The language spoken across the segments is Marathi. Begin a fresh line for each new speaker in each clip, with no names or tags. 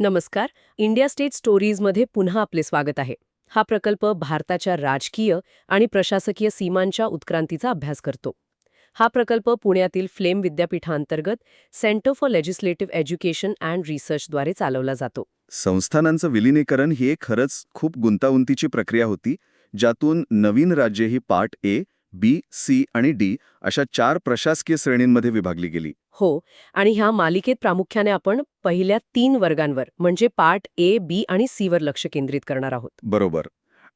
नमस्कार इंडिया स्टेट स्टोरीजमध्ये पुन्हा आपले स्वागत आहे. हा प्रकल्प भारताच्या राजकीय आणि प्रशासकीय सीमांच्या उत्क्रांतीचा अभ्यास करतो. हा प्रकल्प पुण्यातील फ्लेम विद्यापीठांतर्गत centre for legislative education and रिसर्चद्वारे चालवला जातो.
संस्थानांचं विलिनीकरण ही एक खरंच खूप गुंतागुंतीची प्रक्रिया होती ज्यातून नवीन राज्ये ही पार्ट ए बी सी आणि डी अशा चार प्रशासकीय श्रेणींमध्ये विभागली गेली.
हो आणि ह्या मालिकेत प्रामुख्याने आपण पहिल्या तीन वर्गांवर म्हणजे पार्ट ए बी आणि सी वर लक्ष केंद्रित करणार आहोत.
बरोबर.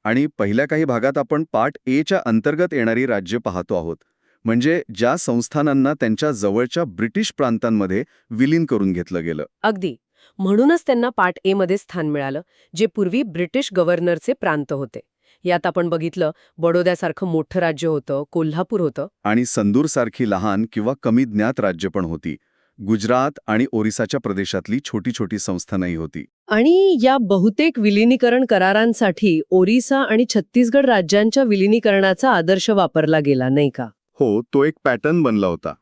आणि पहिल्या काही भागात आपण पार्ट एच्या अंतर्गत येणारी राज्य पाहतो आहोत. म्हणजे ज्या संस्थानांना त्यांच्या जवळच्या ब्रिटिश प्रांतांमध्ये विलीन करून घेतलं गेलं.
अगदी. म्हणूनच त्यांना पार्ट ए मध्ये स्थान मिळालं जे पूर्वी ब्रिटिश गव्हर्नरचे प्रांत होते. यात आपण बघितलं बडोद्यासारखं मोठं राज्य होतं कोल्हापूर होतं.
आणि संदूरसारखी लहान किंवा कमी ज्ञात राज्य पण होती. गुजरात आणि ओरिसाच्या प्रदेशातली छोटी छोटी संस्थानही होती.
आणि या बहुतेक विलिनीकरण करारांसाठी ओरिसा आणि छत्तीसगड राज्यांच्या विलिनीकरणाचा आदर्श वापरला गेला नाही का?
हो तो एक पॅटर्न बनला होता.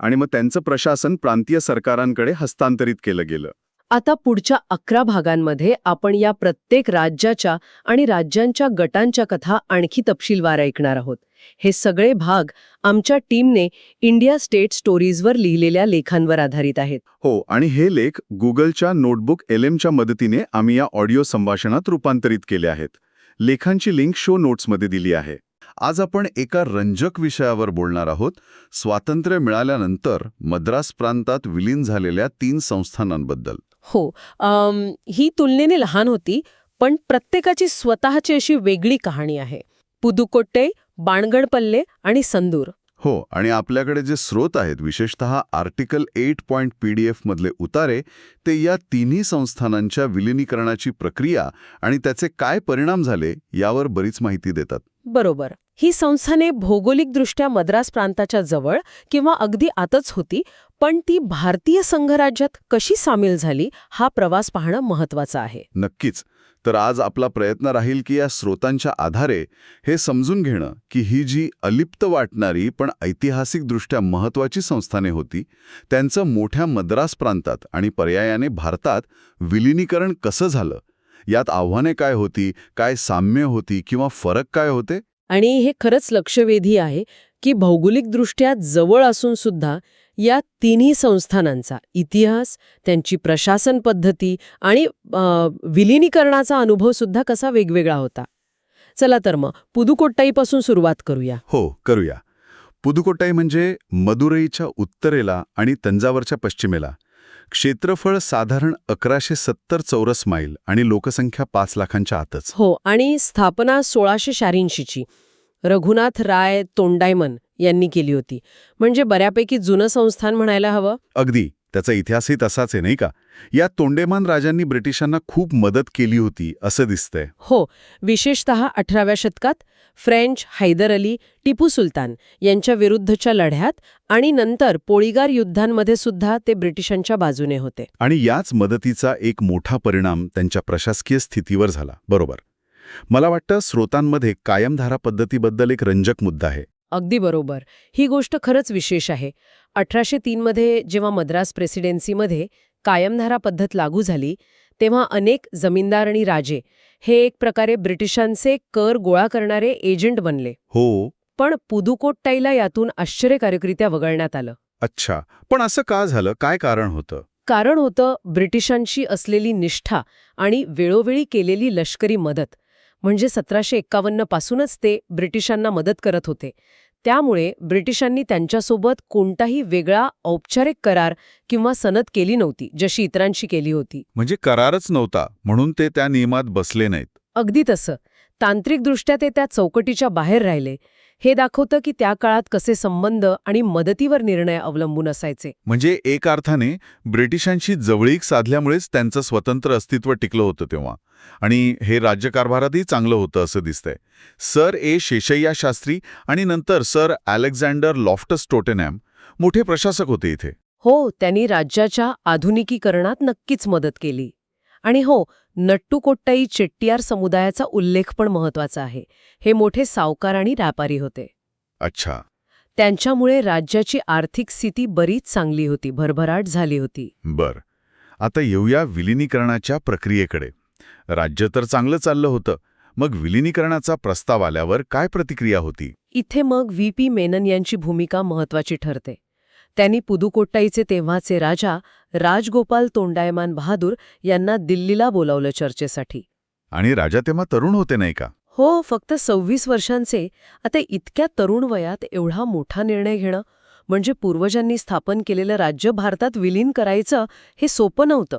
आणि मग त्यांचं प्रशासन प्रांतीय सरकारांकडे हस्तांतरित केलं गेलं.
आता पुढच्या अकरा भागांमध्ये आपण या प्रत्येक राज्याच्या आणि राज्यांच्या गटांच्या कथा आणखी तपशीलवार ऐकणार आहोत. हे सगळे भाग आमच्या टीमने इंडिया स्टेट स्टोरीजवर लिहिलेल्या लेखांवर आधारित आहेत.
हो आणि हे लेख गुगलच्या नोटबुक एलएमच्या मदतीने आम्ही या ऑडिओ संभाषणात रूपांतरित केले आहेत. लेखांची लिंक शो नोट्समध्ये दिली आहे. आज आपण एका रंजक विषयावर बोलणार आहोत. स्वातंत्र्य मिळाल्यानंतर मद्रास प्रांतात विलीन झालेल्या तीन संस्थानांबद्दल.
हो अम, ही तुलनेने लहान होती पण प्रत्येकाची स्वतःची अशी वेगळी कहाणी आहे. पुदुकोट्टे बाणगणपल्ले आणि संदूर.
हो आणि आपल्याकडे जे स्रोत आहेत विशेषतः article eight point P D एफमधले उतारे ते या तिन्ही संस्थानांच्या विलिनीकरणाची प्रक्रिया आणि त्याचे काय परिणाम झाले यावर बरीच माहिती देतात.
बरोबर. ही संस्थाने भौगोलिकदृष्ट्या मद्रास प्रांताच्या जवळ किंवा अगदी आतच होती पण ती भारतीय संघराज्यात कशी सामील झाली हा प्रवास पाहणं महत्त्वाचा आहे.
नक्कीच. तर आज आपला प्रयत्न राहील की या स्रोतांच्या आधारे हे समजून घेणं की ही जी अलिप्त वाटणारी पण ऐतिहासिकदृष्ट्या महत्वाची संस्थाने होती त्यांचं मोठ्या मद्रास प्रांतात आणि पर्यायाने भारतात विलिनीकरण कसं झालं यात आव्हाने काय होती काय साम्य होती किंवा फरक काय होते?
आणि हे खरंच लक्षवेधी आहे की भौगोलिकदृष्ट्या जवळ असून सुद्धा या तिन्ही संस्थानांचा इतिहास त्यांची प्रशासन पद्धती आणि विलिनीकरणाचा अनुभव सुद्धा कसा वेगवेगळा होता. चला तर मग पुदुकोट्टाईपासून सुरुवात करूया.
हो करूया. पुदुकोट्टाई म्हणजे मदुरईच्या उत्तरेला आणि तंजावरच्या पश्चिमेला. क्षेत्रफळ साधारण अकराशे सत्तर चौरस मैल आणि लोकसंख्या पाच लाखांच्या आतच.
हो आणि स्थापना सोळाशे शहाऐंशीची. रघुनाथ राय तोंडायमन यांनी केली होती. म्हणजे बऱ्यापैकी जुनं संस्थान म्हणायला हवं?
अगदी. त्याचा इतिहासही तसाच आहे नाही का? या तोंडेमान राजांनी ब्रिटिशांना खूप मदत केली होती असं दिसतंय.
हो विशेषतः अठराव्या शतकात फ्रेंच हैदर अली टिपू सुलतान यांच्या विरुद्धच्या लढ्यात आणि नंतर पोळीगार युद्धांमध्ये सुद्धा ते ब्रिटिशांच्या बाजूने होते.
आणि याच मदतीचा एक मोठा परिणाम त्यांच्या प्रशासकीय स्थितीवर झाला. बरोबर. मला वाटतं स्रोतांमध्ये कायमधारा पद्धतीबद्दल एक रंजक मुद्दा आहे.
अगदी बरोबर. ही गोष्ट खरंच विशेष आहे. अठराशे तीनमध्ये जेव्हा मद्रास प्रेसिडेन्सीमध्ये कायमधारा पद्धत लागू झाली तेव्हा अनेक जमीनदार आणि राजे हे एक प्रकारे ब्रिटिशांचे कर गोळा करणारे एजंट बनले.
हो.
पण पुदुकोट्टाईला यातून आश्चर्यकारकरित्या वगळण्यात आलं.
अच्छा. पण असं का झालं? काय कारण होतं?
कारण होतं ब्रिटिशांशी असलेली निष्ठा आणि वेळोवेळी केलेली लष्करी मदत. म्हणजे सतराशे एक्कावन्न पासूनच ते ब्रिटिशांना मदत करत होते. त्यामुळे ब्रिटिशांनी त्यांच्यासोबत कोणताही वेगळा औपचारिक करार किंवा सनद केली नव्हती जशी इतरांशी केली होती.
म्हणजे करारच नव्हता म्हणून ते त्या नियमात बसले नाहीत.
अगदी तसं. तांत्रिकदृष्ट्या ते त्या चौकटीच्या बाहेर राहिले. हे दाखवतं की त्या काळात कसे संबंध आणि मदतीवर निर्णय अवलंबून असायचे.
म्हणजे एक अर्थाने ब्रिटिशांशी जवळीक साधल्यामुळेच त्यांचं स्वतंत्र अस्तित्व टिकलं होतं तेव्हा. आणि हे राज्यकारभारातही चांगलं होतं असं दिसतंय. सर ए. शेषय्या शास्त्री आणि नंतर सर अलेक्झांडर लॉफ्टस टोटेनॅम मोठे प्रशासक होते इथे.
हो त्यांनी राज्याच्या आधुनिकीकरणात नक्कीच मदत केली. आणि हो नट्टुकोट्टाई चेट्टियार समुदायाचा उल्लेख पण महत्त्वाचा आहे. हे मोठे सावकार आणि व्यापारी होते.
अच्छा.
त्यांच्यामुळे राज्याची आर्थिक स्थिती बरीच चांगली होती भरभराट झाली होती.
बर. आता येऊया विलिनीकरणाच्या प्रक्रियेकडे. राज्य तर चांगलं चाललं होतं. मग विलिनीकरणाचा प्रस्ताव आल्यावर काय प्रतिक्रिया होती?
इथे मग व्ही पी मेनन यांची भूमिका महत्वाची ठरते. त्यांनी पुदुकोट्टाईचे तेव्हाचे राजा राजगोपाल तोंडायमान बहादूर यांना दिल्लीला बोलावलं चर्चेसाठी.
आणि राजा तेव्हा तरुण होते नाही का?
हो फक्त सव्वीस वर्षांचे. आता इतक्या तरुण वयात एवढा मोठा निर्णय घेणं म्हणजे पूर्वजांनी स्थापन केलेलं राज्य भारतात विलीन करायचं हे सोपं नव्हतं.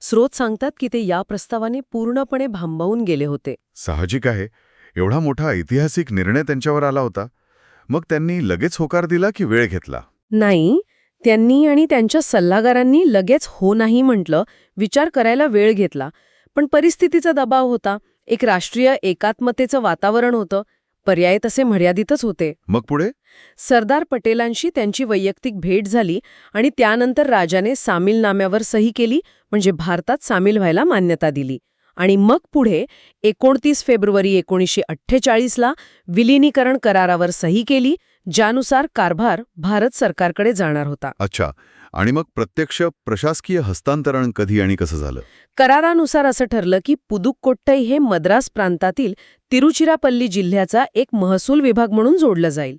स्रोत सांगतात की ते या प्रस्तावाने पूर्णपणे भांबावून गेले होते.
साहजिक आहे. एवढा मोठा ऐतिहासिक निर्णय त्यांच्यावर आला होता. मग त्यांनी लगेच होकार दिला की वेळ घेतला?
नाही त्यांनी आणि त्यांच्या सल्लागारांनी लगेच हो नाही म्हटलं विचार करायला वेळ घेतला. पण परिस्थितीचा दबाव होता. एक राष्ट्रीय एकात्मतेचं वातावरण होतं. पर्याय तसे मर्यादितच होते.
मग पुढे?
सरदार पटेलांशी त्यांची वैयक्तिक भेट झाली आणि त्यानंतर राजाने सामीलनाम्यावर सही केली म्हणजे भारतात सामील व्हायला मान्यता दिली. आणि मग पुढे एकोणतीस फेब्रुवारी एकोणीसशे अठ्ठेचाळीसला विलिनीकरण करारावर सही केली ज्यानुसार कारभार भारत सरकारकडे जाणार होता.
अच्छा. आणि मग प्रत्यक्ष प्रशासकीय हस्तांतरण कधी आणि कसं झालं?
करारानुसार असं ठरलं की पुदुक्कोट्टई हे मद्रास प्रांतातील तिरुचिरापल्ली जिल्ह्याचा एक महसूल विभाग म्हणून जोडलं जाईल.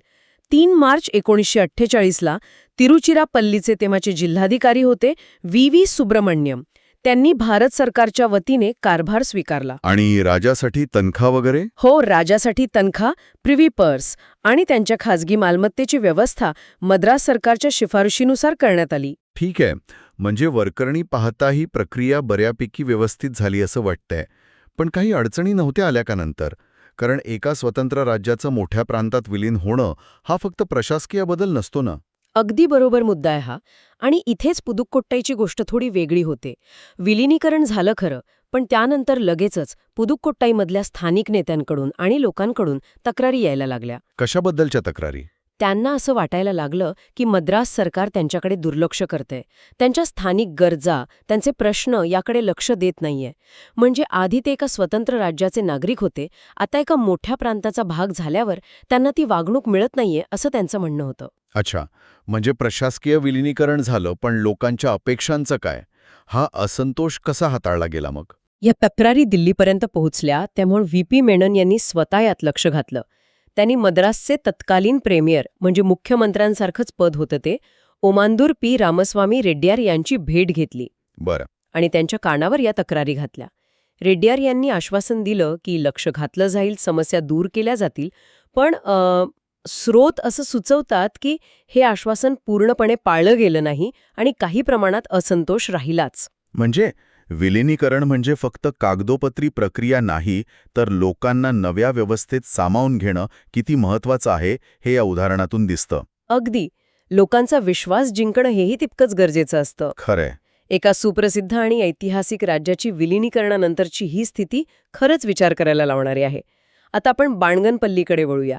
तीन मार्च एकोणीसशे अठ्ठेचाळीसला तिरुचिरापल्लीचे तेव्हाचे जिल्हाधिकारी होते व्ही व्ही सुब्रमण्यम. त्यांनी भारत सरकारच्या वतीने कारभार स्वीकारला.
आणि राजासाठी तनखा वगैरे?
हो राजासाठी तनखा प्रिव्ही पर्स आणि त्यांच्या खाजगी मालमत्तेची व्यवस्था मद्रास सरकारच्या शिफारशीनुसार करण्यात आली.
ठीक आहे. म्हणजे वरकरणी पाहता ही प्रक्रिया बऱ्यापैकी व्यवस्थित झाली असं वाटतंय. पण काही अडचणी नव्हत्या आल्या का नंतर? कारण एका स्वतंत्र राज्याचं मोठ्या प्रांतात विलीन होणं हा फक्त प्रशासकीय बदल नसतो ना?
अगदी बरोबर मुद्दा आहे हा. आणि इथेच पुदुक्कोट्टाईची गोष्ट थोडी वेगळी होते. विलिनीकरण झालं खरं पण त्यानंतर लगेचच पुदुक्कोट्टाईमधल्या स्थानिक नेत्यांकडून आणि लोकांकडून तक्रारी यायला लागल्या.
कशाबद्दलच्या तक्रारी?
त्यांना असं वाटायला लागलं की मद्रास सरकार त्यांच्याकडे दुर्लक्ष करतंय. त्यांच्या स्थानिक गरजा त्यांचे प्रश्न याकडे लक्ष देत नाहीये. म्हणजे आधी ते एका स्वतंत्र राज्याचे नागरिक होते आता एका मोठ्या प्रांताचा भाग झाल्यावर त्यांना ती वागणूक मिळत नाहीये असं त्यांचं म्हणणं होतं.
अच्छा म्हणजे प्रशासकीय विलिनीकरण झालं पण लोकांच्या अपेक्षांचं काय? हा असंतोष कसा हाताळला गेला मग?
या तक्रारी दिल्लीपर्यंत पोहोचल्या त्यामुळे व्ही पी मेनन यांनी स्वतः यात लक्ष घातलं. त्यांनी मद्रासचे तत्कालीन प्रेमियर म्हणजे मुख्यमंत्र्यांसारखंच पद होतं ते ओमांदूर पी. रामस्वामी रेड्डियार यांची भेट घेतली.
बरं.
आणि त्यांच्या कानावर या तक्रारी घातल्या. रेड्डियार यांनी आश्वासन दिलं की लक्ष घातलं जाईल समस्या दूर केल्या जातील पण स्रोत असं सुचवतात की हे आश्वासन पूर्णपणे पाळलं गेलं नाही आणि काही प्रमाणात असंतोष राहिलाच.
म्हणजे विलिनीकरण म्हणजे फक्त कागदोपत्री प्रक्रिया नाही तर लोकांना नव्या व्यवस्थेत सामावून घेणं किती महत्वाचं आहे हे या उदाहरणातून दिसतं.
अगदी. लोकांचा विश्वास जिंकणं हेही तितकंच गरजेचं असतं.
खरंय.
एका सुप्रसिद्ध आणि ऐतिहासिक राज्याची विलिनीकरणानंतरची ही स्थिती खरंच विचार करायला लावणारी आहे. आता आपण बाणगणपल्लीकडे वळूया.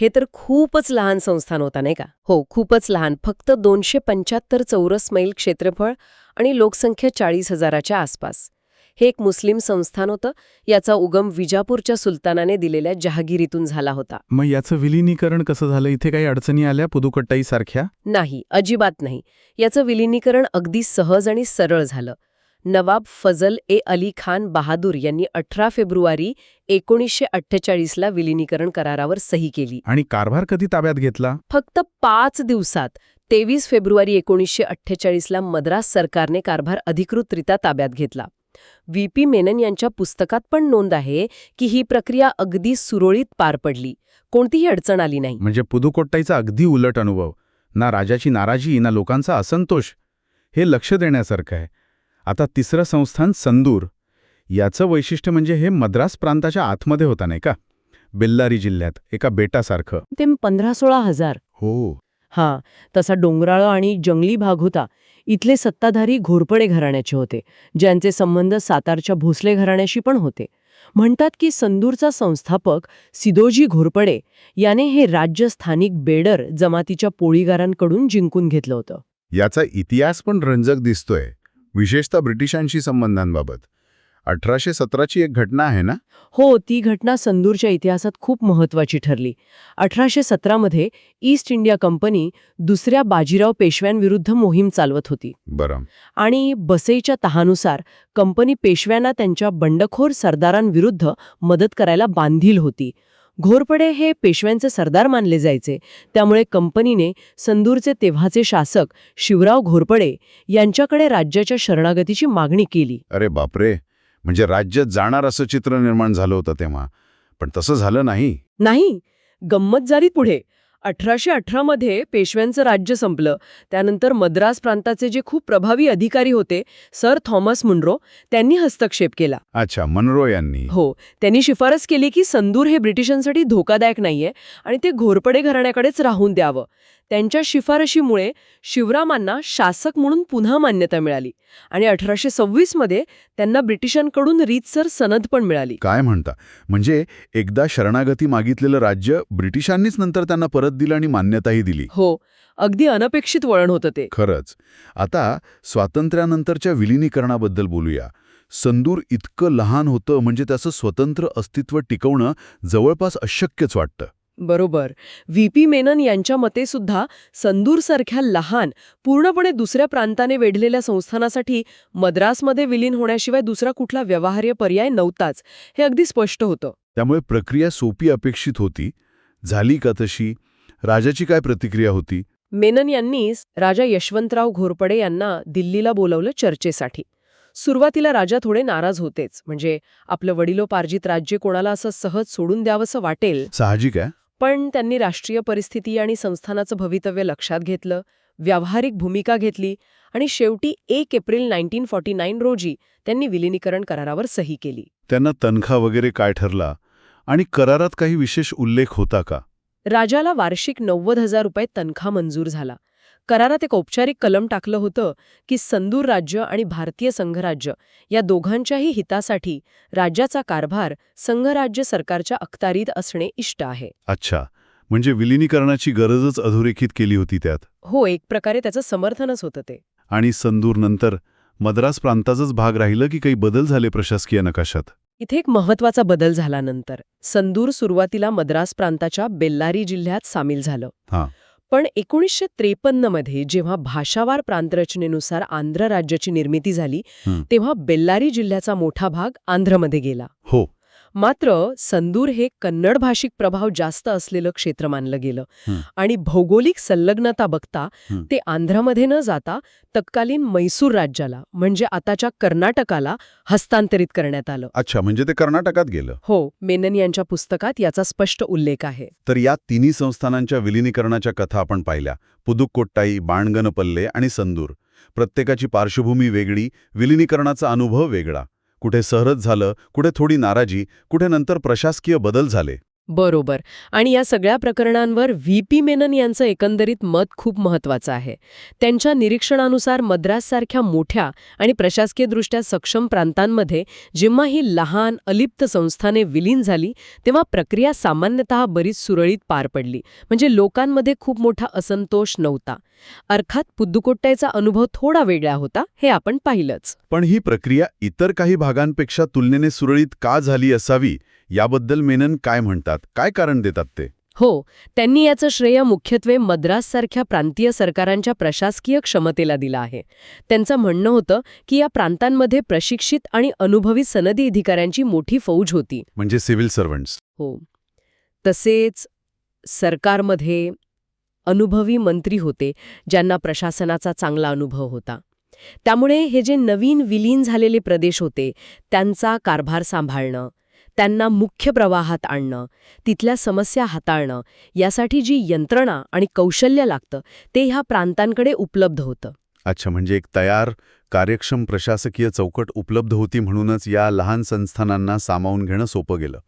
हे तर खूपच लहान संस्थान होता नाही का? हो खूपच लहान. फक्त दोनशे पंच्याहत्तर चौरस मैल क्षेत्रफळ आणि लोकसंख्या चाळीस हजाराच्या आसपास. हे एक मुस्लिम संस्थान होतं. याचा उगम विजापूरच्या सुलतानाने दिलेल्या जहागिरीतून झाला होता.
मग याचं विलिनीकरण कसं झालं? इथे काही अडचणी आल्या पुदुकट्टाईसारख्या?
नाही अजिबात नाही. याचं विलिनीकरण अगदी सहज आणि सरळ झालं. नवाब फजल ए अली खान बहादूर यांनी अठरा फेब्रुवारी एकोणीसशे अठ्ठेचाळीसला विलिनीकरण करारावर सही केली.
आणि कारभार कधी ताब्यात घेतला?
फक्त पाच दिवसात तेवीस फेब्रुवारी एकोणीसशे अठ्ठेचाळीसला मद्रास सरकारने कारभार अधिकृतरित्या ताब्यात घेतला. व्ही. पी. मेनन यांच्या पुस्तकात पण नोंद आहे की ही प्रक्रिया अगदी सुरळीत पार पडली. कोणतीही अडचण आली नाही.
म्हणजे पुदुकोट्टाईचा अगदी उलट अनुभव. ना राजाची नाराजी ना लोकांचा असंतोष. हे लक्ष देण्यासारखं आहे. आता तिसरं संस्थान संदूर. याचं वैशिष्ट्य म्हणजे हे मद्रास प्रांताच्या आतमध्ये होता नाही का? बेल्लारी जिल्ह्यात एका बेटासारखं.
ते पंधरा सोळा हजार.
हो.
हां तसा डोंगराळ आणि जंगली भाग होता. इथले सत्ताधारी घोरपडे घराण्याचे होते ज्यांचे संबंध सातारच्या भोसले घराण्याशी पण होते. म्हणतात की संदूरचा संस्थापक सिदोजी घोरपडे याने हे राज्य स्थानिक बेडर जमातीच्या पोळीगारांकडून जिंकून घेतलं होतं.
याचा इतिहास पण रंजक दिसतोय. विशेषतः ब्रिटिशांशी संबंधांबाबत. अठराशे सतराची एक घटना आहे ना?
हो ती घटना संदूरच्या इतिहासात खूप महत्वाची ठरली. अठराशे सतरामध्ये ईस्ट इंडिया कंपनी दुसऱ्या बाजीराव पेशव्यांविरुद्ध मोहीम चालवत होती.
बरं.
आणि बसईच्या तहानुसार कंपनी पेशव्यांना त्यांच्या बंडखोर सरदारांविरुद्ध मदत करायला बांधील होती. घोरपडे हे पेशव्यांचे सरदार मानले जायचे. त्यामुळे कंपनीने संदूरचे तेव्हाचे शासक शिवराव घोरपडे यांच्याकडे राज्याच्या शरणागतीची मागणी केली.
अरे बापरे! म्हणजे राज्यात जाणार असं चित्र निर्माण झालं होतं तेव्हा. पण तसं झालं नाही.
नाही. गंमत झाली पुढे. अठराशे अठरामध्ये पेशव्यांचं राज्य संपलं. त्यानंतर मद्रास प्रांताचे जे खूप प्रभावी अधिकारी होते सर थॉमस मुनरो त्यांनी हस्तक्षेप केला.
अच्छा मनरो यांनी.
हो त्यांनी शिफारस केली की संदूर हे ब्रिटिशांसाठी धोकादायक नाहीये आणि ते घोरपडे घराण्याकडेच राहून द्यावं. त्यांच्या शिफारशीमुळे शिवरामांना शासक म्हणून पुन्हा मान्यता मिळाली. आणि अठराशे सव्वीसमध्ये त्यांना ब्रिटिशांकडून रीतसर सनद पण मिळाली.
काय म्हणता? म्हणजे एकदा शरणागती मागितलेलं राज्य ब्रिटिशांनीच नंतर त्यांना परत दिलं आणि मान्यताही दिली.
हो अगदी अनपेक्षित वळण होतं ते.
खरंच. आता स्वातंत्र्यानंतरच्या विलिनीकरणाबद्दल बोलूया. संदूर इतकं लहान होतं म्हणजे त्याचं स्वतंत्र अस्तित्व टिकवणं जवळपास अशक्यच वाटतं.
बरोबर. व्ही पी मेनन यांच्या मते सुद्धा संदूरसारख्या लहान पूर्णपणे दुसऱ्या प्रांताने वेढलेल्या संस्थानासाठी मद्रासमध्ये विलीन होण्याशिवाय दुसरा कुठला व्यवहार्य पर्याय नव्हताच हे अगदी स्पष्ट होतं.
त्यामुळे प्रक्रिया सोपी अपेक्षित होती. झाली का तशी? राजाची काय प्रतिक्रिया होती?
मेनन यांनी राजा यशवंतराव घोरपडे यांना दिल्लीला बोलवलं चर्चेसाठी. सुरुवातीला राजा थोडे नाराज होतेच म्हणजे आपलं वडिलोपार्जित राज्य कोणाला असं सहज सोडून द्यावंसं वाटेल?
साहजिक आहे.
पण त्यांनी राष्ट्रीय परिस्थिती आणि संस्थानाचं भवितव्य लक्षात घेतलं व्यावहारिक भूमिका घेतली आणि शेवटी एक एप्रिल नाईन्टीन फॉर्टी नाईन रोजी त्यांनी विलिनीकरण करारावर सही केली.
त्यांना तनखा वगैरे काय ठरला आणि करारात काही विशेष उल्लेख होता का?
राजाला वार्षिक नव्वद हजार रुपये तनखा मंजूर झाला. करारात एक औपचारिक कलम टाकलं होतं की संदूर राज्य आणि भारतीय संघराज्य या दोघांच्याही हितासाठी राज्याचा कारभार संघराज्य सरकारच्या अखतारीत असणे इष्ट आहे.
अच्छा. म्हणजे विलिनीकरणाची गरजच अधोरेखित केली होती त्यात?
हो एक प्रकारे त्याचं समर्थनच होतं ते.
आणि संदूर नंतर मद्रास प्रांताचाच भाग राहिलं की काही बदल झाले प्रशासकीय नकाशात?
इथे एक महत्त्वाचा बदल झाला नंतर. संदूर सुरुवातीला मद्रास प्रांताच्या बेल्लारी जिल्ह्यात सामील झालं.
हां.
पण एकोणीसशे त्रेपन्नमध्ये जेव्हा भाषावार प्रांतरचनेनुसार आंध्र राज्याची निर्मिती झाली. तेव्हा बेल्लारी जिल्ह्याचा मोठा भाग आंध्रमध्ये गेला मात्र संदूर हे कन्नड भाषिक प्रभाव जास्त असलेलं क्षेत्र मानलं गेलं. आणि भौगोलिक संलग्नता बघता. ते आंध्रमध्ये न जाता तत्कालीन मैसूर राज्याला म्हणजे आताच्या कर्नाटकाला हस्तांतरित करण्यात आलं.
अच्छा म्हणजे ते कर्नाटकात गेलं.
हो मेनन यांच्या पुस्तकात याचा स्पष्ट उल्लेख आहे.
तर या तिन्ही संस्थानांच्या विलिनीकरणाच्या कथा आपण पाहिल्या. पुदुक्कोट्टाई बाणगनपल्ले आणि संदूर. प्रत्येकाची पार्श्वभूमी वेगळी विलिनीकरणाचा अनुभव वेगळा. कुठे सहरच झालं कुठे थोडी नाराजी कुठे नंतर प्रशासकीय बदल झाले.
बरोबर. आणि या सगळ्या प्रकरणांवर व्ही. पी. मेनन यांचं एकंदरीत मत खूप महत्वाचं आहे. त्यांच्या निरीक्षणानुसार मद्राससारख्या मोठ्या आणि प्रशासकीयदृष्ट्या सक्षम प्रांतांमध्ये जेव्हा ही लहान अलिप्त संस्थाने विलीन झाली तेव्हा प्रक्रिया सामान्यतः बरीच सुरळीत पार पडली. म्हणजे लोकांमध्ये खूप मोठा असंतोष नव्हता. अर्थात पुद्दुकोट्ट्याचा अनुभव थोडा वेगळा होता हे आपण पाहिलंच.
पण ही प्रक्रिया इतर काही भागांपेक्षा तुलनेने सुरळीत का झाली असावी याबद्दल मेनन काय म्हणतात? काय कारण देतात ते?
हो त्यांनी याचं श्रेय मुख्यत्वे मद्राससारख्या प्रांतीय सरकारांच्या प्रशासकीय क्षमतेला दिलं आहे. त्यांचं म्हणणं होतं की या प्रांतांमध्ये प्रशिक्षित आणि अनुभवी सनदी अधिकाऱ्यांची मोठी फौज होती.
म्हणजे सिव्हिल सर्वंट्स
हो. तसेच सरकारमध्ये अनुभवी मंत्री होते ज्यांना प्रशासनाचा चांगला अनुभव होता. त्यामुळे हे जे नवीन विलीन झालेले प्रदेश होते त्यांचा कारभार सांभाळणं त्यांना मुख्य प्रवाहात आणणं तिथल्या समस्या हाताळणं यासाठी जी यंत्रणा आणि कौशल्य लागतं ते ह्या प्रांतांकडे उपलब्ध होतं.
अच्छा म्हणजे एक तयार कार्यक्षम प्रशासकीय चौकट उपलब्ध होती म्हणूनच या लहान संस्थानांना सामावून घेणं सोपं गेलं.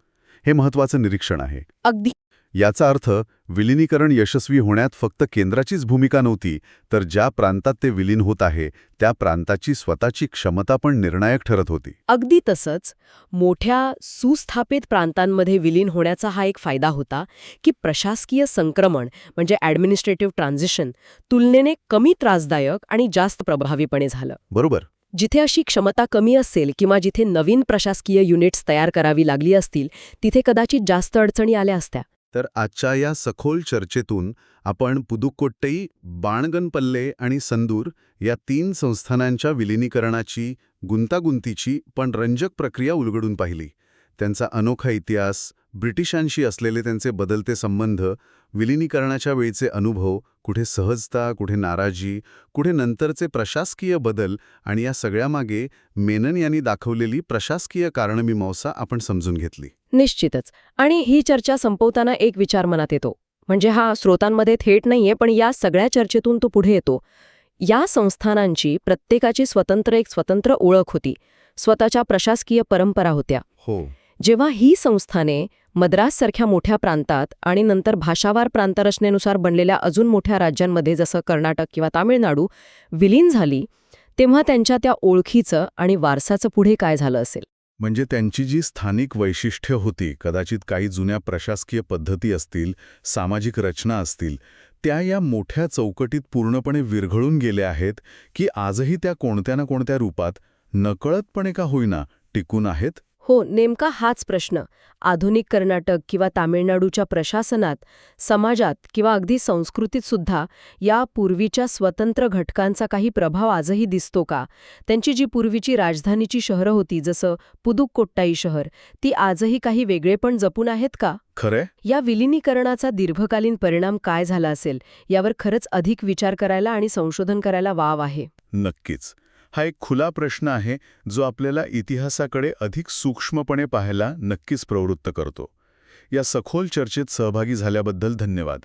हे महत्वाचं निरीक्षण आहे.
अगदी.
याचा अर्थ विलिनीकरण यशस्वी होण्यात फक्त केंद्राचीच भूमिका नव्हती तर ज्या प्रांतात ते विलीन होत आहे त्या प्रांताची स्वतःची क्षमता पण निर्णायक ठरत होती.
अगदी तसंच मोठ्या सुस्थापित प्रांतांमध्ये विलीन होण्याचा हा एक फायदा होता की प्रशासकीय संक्रमण म्हणजे ॲडमिनिस्ट्रेटिव्ह ट्रान्झिशन तुलनेने कमी त्रासदायक आणि जास्त प्रभावीपणे झालं.
बरोबर.
जिथे अशी क्षमता कमी असेल किंवा जिथे नवीन प्रशासकीय युनिट्स तयार करावी लागली असतील तिथे कदाचित जास्त अडचणी आल्या असत्या.
तर आजच्या या सखोल चर्चेतून आपण पुदुक्कोट्टई बाणगनपल्ले आणि संदूर या तीन संस्थानांच्या विलिनीकरणाची गुंतागुंतीची पण रंजक प्रक्रिया उलगडून पाहिली. त्यांचा अनोखा इतिहास ब्रिटिशांशी असलेले त्यांचे बदलते संबंध विलिनीकरणाच्या वेळचे अनुभव कुठे सहजता कुठे नाराजी कुठे नंतरचे प्रशासकीय बदल आणि या सगळ्यामागे मेनन यांनी दाखवलेली प्रशासकीय कारणमीमांसा आपण समजून घेतली.
निश्चितच. आणि ही चर्चा संपवताना एक विचार मनात येतो. म्हणजे हा स्रोतांमध्ये थेट नाहीये पण या सगळ्या चर्चेतून तो पुढे येतो. या संस्थानांची प्रत्येकाची स्वतंत्र एक स्वतंत्र ओळख होती. स्वतःच्या प्रशासकीय परंपरा होत्या.
हो.
जेव्हा ही संस्थाने मद्राससारख्या मोठ्या प्रांतात आणि नंतर भाषावार प्रांतरचनेनुसार बनलेल्या अजून मोठ्या राज्यांमध्ये जसं कर्नाटक किंवा तामिळनाडू विलीन झाली तेव्हा त्यांच्या त्या ओळखीचं आणि वारसाचं पुढे काय झालं असेल?
म्हणजे त्यांची जी स्थानिक वैशिष्ट्य होती कदाचित काही जुन्या प्रशासकीय पद्धती असतील सामाजिक रचना असतील त्या या मोठ्या चौकटीत पूर्णपणे विरघळून गेल्या आहेत की आजही त्या कोणत्या ना कोणत्या रूपात नकळतपणे का होईना टिकून आहेत?
हो नेमका हाच प्रश्न. आधुनिक कर्नाटक किंवा तामिळनाडूच्या प्रशासनात समाजात किंवा अगदी संस्कृतीत सुद्धा या पूर्वीच्या स्वतंत्र घटकांचा काही प्रभाव आजही दिसतो का? त्यांची जी पूर्वीची राजधानीची शहरं होती जसं पुदुक्कोट्टाई शहर ती आजही काही वेगळेपण जपून आहेत का?
खरंय.
या विलिनीकरणाचा दीर्घकालीन परिणाम काय झाला असेल यावर खरंच अधिक विचार करायला आणि संशोधन करायला वाव आहे.
नक्कीच. हा एक खुला प्रश्न आहे जो आपल्याला इतिहासाकडे अधिक सूक्ष्मपणे पाहायला नक्कीच प्रवृत्त करतो. या सखोल चर्चेत सहभागी झाल्याबद्दल धन्यवाद.